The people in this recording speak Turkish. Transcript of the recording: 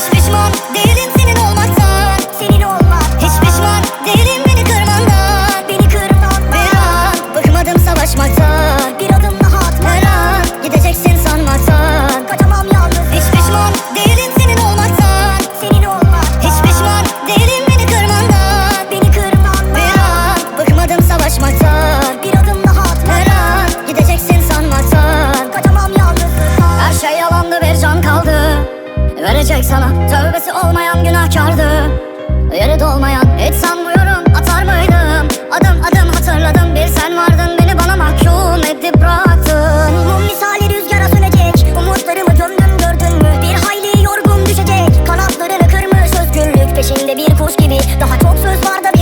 Hiç pişman değilim senin olmaktan. Senin olmaktan Hiç pişman değilim beni kırmandan. Beni kırmandan. Bir an bıkmadım savaşmaktan. Bir adım daha atmaktan. Her an gideceksin sanmaktan. Kaçamam yalnız. Hiç pişman değilim senin olmaktan. Senin olmaktan Hiç pişman değilim beni kırmandan. Beni kırmandan. Bir an bıkmadım savaşmaktan. Bir adım daha atmaktan. Her an gideceksin sanmaktan. Kaçamam yalnız. Her şey yalandı bir can kaldı. Verecek sana tövbesi olmayan günahkardı. Yeri dolmayan hiç sanmıyorum atar mıydım? Adım adım hatırladım bir sen vardın beni bana mahkum edip bıraktın. Mum misali rüzgara sönecek umutlarımı gömdüm gördün mü? Bir hayli yorgun düşecek kanatlarını kırmış özgürlük peşinde bir kuş gibi. Daha çok söz var da bir